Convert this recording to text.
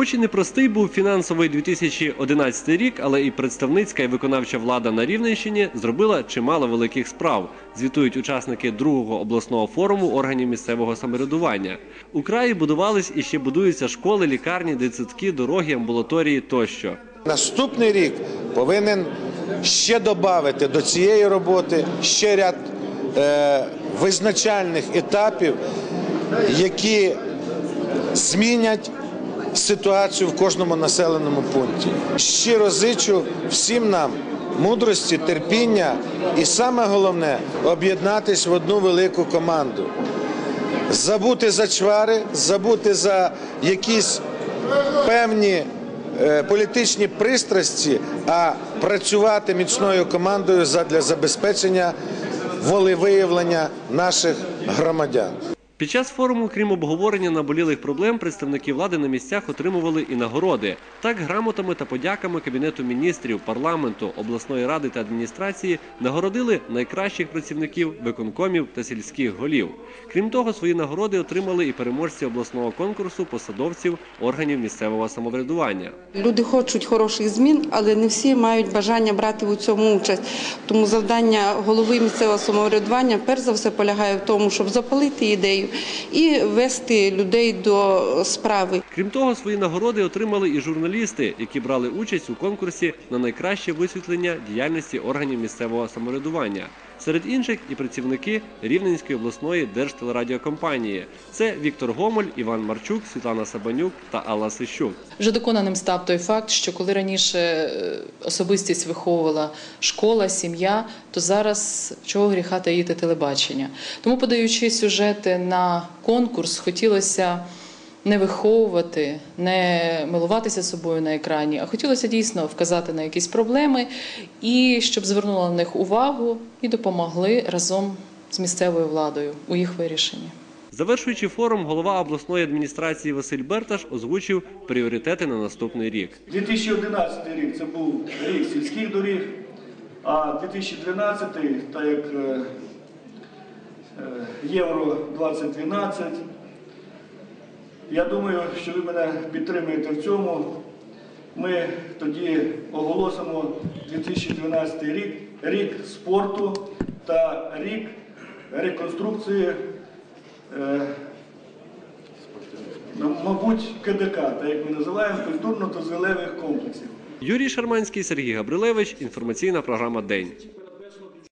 Хоч і непростий був фінансовий 2011 рік, але і представницька і виконавча влада на Рівненщині зробила чимало великих справ. Звітують учасники другого обласного форуму органів місцевого самоврядування. У краї будувались і ще будуються школи, лікарні, дитсадки, дороги, амбулаторії тощо. Наступний рік повинен ще додати до цієї роботи ще ряд е, визначальних етапів, які змінять ситуацію в кожному населеному пункті. Щиро зичу всім нам мудрості, терпіння і саме головне об'єднатись в одну велику команду. Забути за чвари, забути за якісь певні е, політичні пристрасті, а працювати міцною командою задля забезпечення волевиявлення наших громадян. Під час форуму, крім обговорення наболілих проблем, представники влади на місцях отримували і нагороди. Так, грамотами та подяками Кабінету міністрів, парламенту, обласної ради та адміністрації нагородили найкращих працівників виконкомів та сільських голів. Крім того, свої нагороди отримали і переможці обласного конкурсу посадовців органів місцевого самоврядування. Люди хочуть хороших змін, але не всі мають бажання брати у цьому участь. Тому завдання голови місцевого самоврядування перш за все полягає в тому, щоб запалити ідею і вести людей до справи. Крім того, свої нагороди отримали і журналісти, які брали участь у конкурсі на найкраще висвітлення діяльності органів місцевого самоврядування. Серед інших і працівники Рівненської обласної держтелерадіокомпанії. Це Віктор Гомоль, Іван Марчук, Світлана Сабанюк та Алла Сищук. Вже доконаним став той факт, що коли раніше е, особистість виховувала школа, сім'я, то зараз чого гріха таїти телебачення. Тому, подаючи сюжети на конкурс, хотілося не виховувати, не милуватися собою на екрані, а хотілося дійсно вказати на якісь проблеми і щоб звернули на них увагу і допомогли разом з місцевою владою у їх вирішенні. Завершуючи форум, голова обласної адміністрації Василь Берташ озвучив пріоритети на наступний рік. 2011 рік це був рік сільських доріг, а 2012, так як е, е, Євро 2012, я думаю, що ви мене підтримуєте в цьому. Ми тоді оголосимо 2012 рік рік спорту та рік реконструкції, е, мабуть, КДК, так як ми називаємо, культурно-дозвілевих комплексів. Юрій Шарманський, Сергій Габрилевич. Інформаційна програма День.